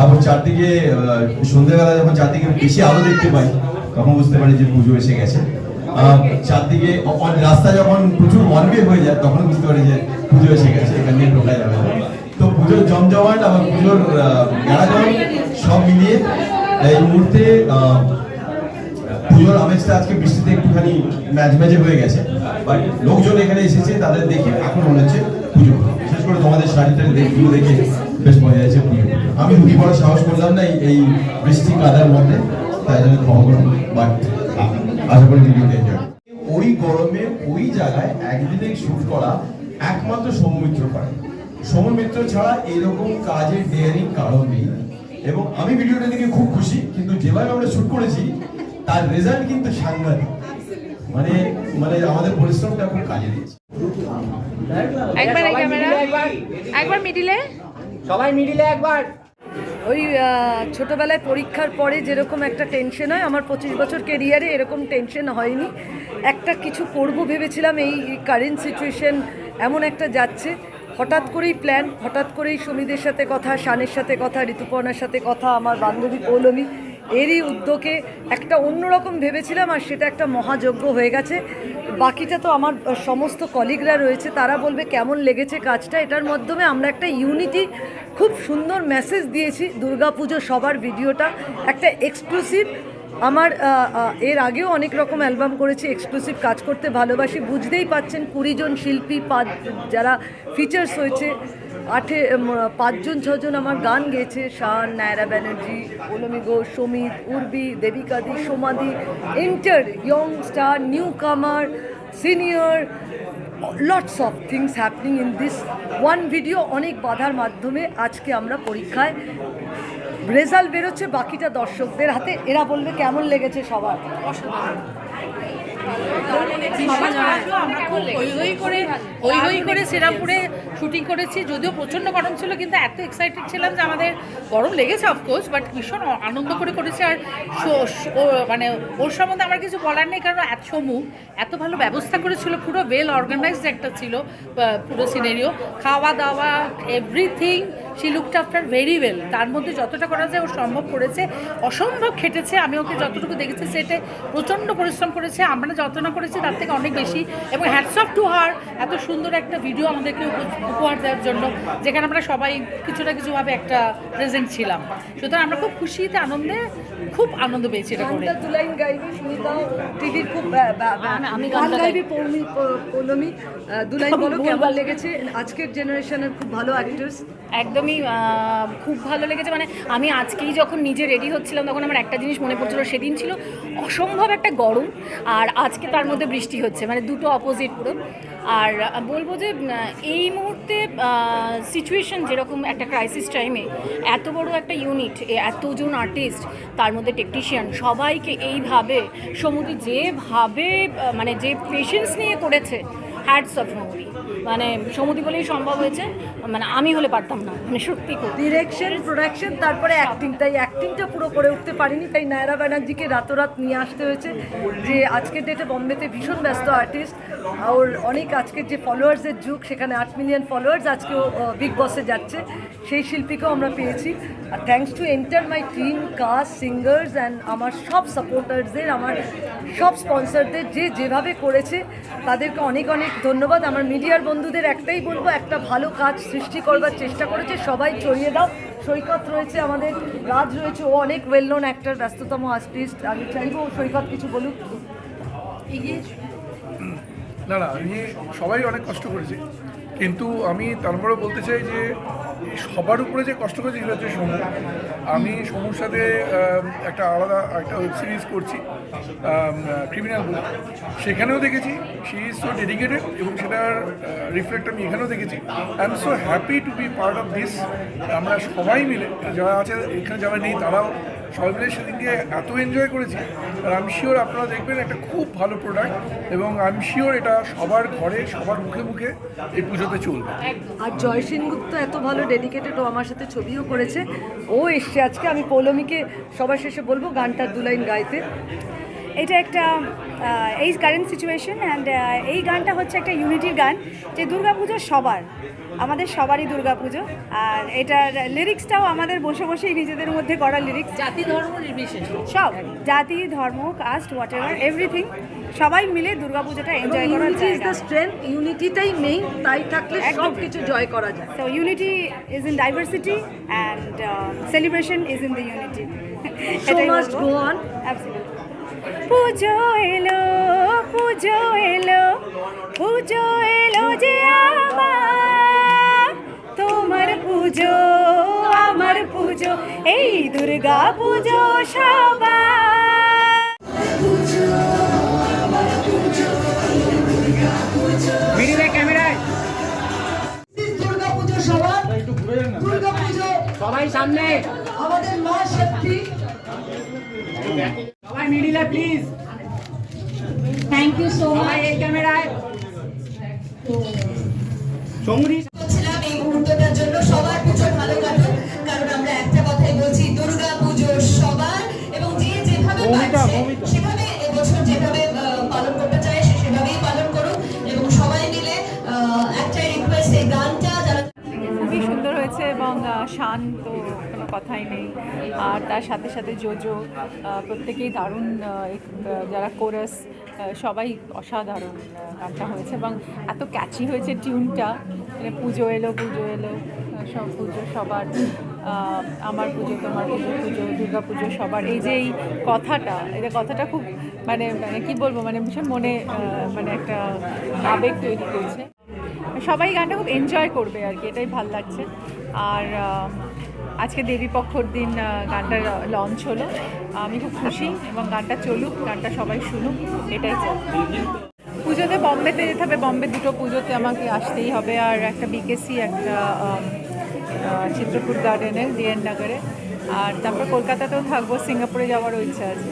তারপর চারদিকে সন্ধ্যেবেলা যখন চারদিকে বেশি আলো দেখতে পাই, তখন বুঝতে পারি যে পুজো এসে গেছে। চারদিকে রাস্তা যখন প্রচুর ওয়ানবে হয়ে যায় তখন বুঝতে পারি যে পুজো এসে গেছে, এখান দিয়ে ঢোকা যাবে। তো পুজোর জমজমাট আবার পুজোর গ্যারাগন সব মিলিয়ে, এই মুহূর্তে পুজোর আমেজটা আজকে বৃষ্টিতে একটুখানি ম্যাচ ম্যাচে হয়ে গেছে। বাট লোকজন এখানে এসেছে, তাদের দেখে এখন মনে হচ্ছে পুজো। বিশেষ করে তোমাদের শাড়িটা দেখগুলো দেখে বেশ মজা যাচ্ছে পুজো আমি হুড়ি পড়ার সাহস করলাম না এই- বৃষ্টি কাদার মধ্যে তাই জন্য ক্ষমা করুন বাট আশা করি ভিডিওটা ওই গরমে ওই জায়গায় একদিনে শুট করা একমাত্র সৌমিত্র পারে সৌমিত্র ছাড়া এরকম কাজের ডেয়ারিং কারণ নেই। এবং আমি ভিডিওটা দেখে খুব খুশি কিন্তু যেভাবে আমরা শুট করেছি তার রেজাল্ট কিন্তু সাংঘাতিক। মানে মানে আমাদের পরিশ্রমটা খুব কাজে দিয়েছে। একবার ক্যামেরা একবার মিডিলে। সবাই মিডিলে একবার। ওই ছোটোবেলায় পরীক্ষার পরে যেরকম একটা টেনশন হয়, আমার পঁচিশ বছর কেরিয়ারে এরকম টেনশন হয়নি। একটা কিছু করব ভেবেছিলাম, এই কারেন্ট সিচুয়েশন এমন একটা যাচ্ছে। হঠাৎ করেই প্ল্যান হঠাৎ করেই সমিদের সাথে কথা, শানের সাথে কথা, ঋতুপর্ণার সাথে কথা, আমার বান্ধবী পৌলমী। এরই উদ্যোগে একটা অন্যরকম ভেবেছিলাম আর সেটা একটা মহাযজ্ঞ হয়ে গেছে। বাকিটা তো আমার সমস্ত কলিগরা রয়েছে, তারা বলবে কেমন লেগেছে কাজটা। এটার মাধ্যমে আমরা একটা ইউনিটি, খুব সুন্দর মেসেজ দিয়েছি দুর্গাপুজো সবার ভিডিওটা। একটা এক্সক্লুসিভ, আমার এর আগেও অনেক রকম অ্যালবাম করেছি, এক্সক্লুসিভ কাজ করতে ভালোবাসি। বুঝতেই পাচ্ছেন কুড়ি জন শিল্পী পা যারা ফিচার্স হয়েছে আঠে পাঁচজন, ছজন আমার গান গেয়েছে। শান, নায়রা ব্যানার্জি, ওলমি ঘোষ, সমিত, উর্বি দেবিকাদি সোমাদি inter, young star new comer senior, lots of things happening in this one video. অনেক বাধার মাধ্যমে আজকে আমরা পরীক্ষায় রেজাল্ট বেরোচ্ছে, বাকিটা দর্শকদের হাতে। এরা বলবে, কেমন লেগেছে সবার? আমরা খুব হই হই করে হই করে শ্রীরামপুরে শুটিং করেছি যদিও প্রচণ্ড গরম ছিল কিন্তু এত এক্সাইটেড ছিলাম যে আমাদের গরম লেগেছে অফকোর্স বাট ভীষণ আনন্দ করে করেছি আর মানে ওর সম্বন্ধে আমার কিছু বলার নেই কারণ এত সমু এত ভালো ব্যবস্থা করেছিল পুরো ওয়েল অর্গানাইজড একটা ছিল পুরো সিনারিও খাওয়া দাওয়া এভরিথিং সি লুকটা আপনার ভেরি ওয়েল তার মধ্যে যতটা করা যায় ও সম্ভব করেছে। অসম্ভব খেটেছে, আমি ওকে যতটুকু দেখেছি সেটে প্রচণ্ড পরিশ্রম করেছে। আমরা যত না করেছি তার থেকে অনেক বেশি। এবং হ্যাটস অফ টু হার এত সুন্দর একটা ভিডিও আমাদেরকে উপ- উপহার দেওয়ার জন্য, যেখানে আমরা সবাই কিছু না কিছুভাবে একটা প্রেজেন্ট ছিলাম। সুতরাং আমরা খুব খুশিতে, আনন্দে খুব আনন্দ পেয়েছি এটা করে। দুলাইন গাইবি সুনিতা টিভির খুব আমি- গান গাইবি পৌলমি দুলাইন বলো কেমন লেগেছে? আজকের জেনারেশনের খুব ভালো অ্যাক্টর্স একদমই খুব ভালো লেগেছে। মানে আমি আজকেই যখন নিজে রেডি হচ্ছিলাম তখন আমার একটা জিনিস মনে পড়ছিল সেদিন ছিল অসম্ভব একটা গরম, আর আজকে তার মধ্যে বৃষ্টি হচ্ছে মানে দুটো অপোজিট পুরো। আর বলব যে এই মুহূর্তে সিচুয়েশন যেরকম একটা ক্রাইসিস টাইমে এত বড় একটা ইউনিট এতজন আর্টিস্ট তার মধ্যে টেকনিশিয়ান সবাইকে এইভাবে, সমুদ্রে যেভাবে মানে যে পেশেন্স নিয়ে করেছে হ্যাটস অফ সমুদ্রি মানে সমুদি বলেই সম্ভব হয়েছে মানে আমি হলে পারতাম না মানে সত্যি ডিরেকশন প্রোডাকশন তারপরে অ্যাক্টিং তাই অ্যাক্টিংটা পুরো করে উঠতে পারিনি, তাই নায়রা ব্যানার্জিকে রাতোরাত নিয়ে আসতে হয়েছে যে আজকের ডেটে বম্বেতে ভীষণ ব্যস্ত আর্টিস্ট ওর অনেক আজকের যে ফলোয়ার্সের যুগ, সেখানে আট মিলিয়ন ফলোয়ার্স আজকেও বিগ বসে যাচ্ছে, সেই শিল্পীকেও আমরা পেয়েছি। আর thanks to enter my team cast singers and আমার সব সাপোর্টার্সদের আমার সব স্পন্সরদের যে যেভাবে করেছে, তাদেরকে অনেক অনেক ধন্যবাদ। আমার মিডিয়ার বন্ধুদের একটাই বলব, একটা ভালো কাজ সৃষ্টি করবার চেষ্টা করেছে, সবাই ছড়িয়ে দাও। সৈকত রয়েছে আমাদের, রাজ রয়েছে, ও অনেক ওয়েল নোন অ্যাক্টর ব্যস্ততম আর্টিস্ট আমি চাইব সৈকত কিছু বলুক। না না, আমি সবাই অনেক কষ্ট করেছি। কিন্তু আমি তারপরেও বলতে চাই যে সবার উপরে যে কষ্ট করে সেটা হচ্ছে সমু আমি সমুর সাথে একটা আলাদা একটা ওয়েব সিরিজ করছি ক্রিমিনাল বুক সেখানেও দেখেছি শি ইজ সো ডেডিকেটেড এবং সেটার রিফ্লেক্ট আমি এখানেও দেখেছি। I am so happy to be part of this আমরা সবাই মিলে, যারা আছে, এখানে যারা নেই, তারাও সবাই মিলে সেদিনকে এত এনজয় করেছি। আর আমি শিওর আপনারা দেখবেন একটা খুব ভালো প্রোডাক্ট এবং আমি শিওর এটা সবার ঘরে, সবার মুখে মুখে এই পুজোতে চলবে। আর জয় সেনগুপ্ত এত ভালো ডেডিকেটেড ও আমার সাথে ছবিও করেছে। ও এসছে আজকে, আমি পৌলমীকে সবার শেষে বলব গানটার দুলাইন গাইতে। এটা একটা এই কারেন্ট সিচুয়েশন অ্যান্ড এই গানটা হচ্ছে একটা ইউনিটির গান যে দুর্গাপুজো সবার আমাদের সবারই দুর্গাপুজো। আর এটার লিরিক্সটাও আমাদের বসে বসেই নিজেদের মধ্যে করা লিরিক্স জাতি ধর্ম নির্বিশেষে। সব জাতি ধর্ম কাস্ট হোয়াট এভার এভরিথিং সবাই মিলে দুর্গাপুজোটা এনজয় করার ইউনিটি ইজ দ্য স্ট্রেংথ ইউনিটিটাই মেইন তাই থাকলে সব কিছু জয় করা যায়। So unity is in diversity and uh, celebration is in the unity. So must go on. পুজো এলো পুজো এলো পুজো এলো যে আমার। তোমার পুজো আমার পুজো এই দুর্গা পুজো সবার। সবাই সামনে। আমাদের মা শক্তি সবাই মিডিলে প্লিজ থ্যাংক ইউ সো সবাই এই ক্যামেরায়। সঙ্গী ছিলাম এই মুহূর্তটার জন্য সবার পুজো ভালো কাটুক কারণ আমরা একটা কথাই বলছি দুর্গা পুজো সবার এবং যে যেভাবে পারছে সেভাবে এবছর যেভাবে পালন করতে চায় সে সেভাবেই পালন করুক এবং সবাই মিলে আহ, একটাই রিকোয়েস্ট এই গানটা যারা খুবই সুন্দর হয়েছে এবং শান্ত। কথাই নেই। আর তার সাথে সাথে জোজো প্রত্যেকেই দারুণ যারা কোরাস সবাই অসাধারণ গানটা হয়েছে এবং এত ক্যাচি হয়েছে টিউনটা মানে পুজো এলো পুজো এলো সব পুজো, সবার আমার পুজো, তোমার পুজো পুজো, দুর্গা পুজো, সবার। এই যে এই কথাটা এটা কথাটা খুব মানে মানে কি বলব মানে ভীষণ মনে মানে একটা আবেগ তৈরি করেছে। সবাই গানটা খুব এনজয় করবে আর কি, এটাই ভালো লাগছে। আর আজকে দেবী পক্ষর দিন গানটার লঞ্চ হলো। আমি খুব খুশি এবং গানটা চলুক, গানটা সবাই শুনুক, এটাই পুজোতে বম্বেতে যেতে হবে, বম্বে দুটো পুজোতে আমাকে আসতেই হবে। আর একটা বিকেসি একটা চিত্রকূট গার্ডেনে ডিএন নগরে আর তারপর কলকাতাতেও থাকব, সিঙ্গাপুরে যাওয়ারও ইচ্ছা আছে।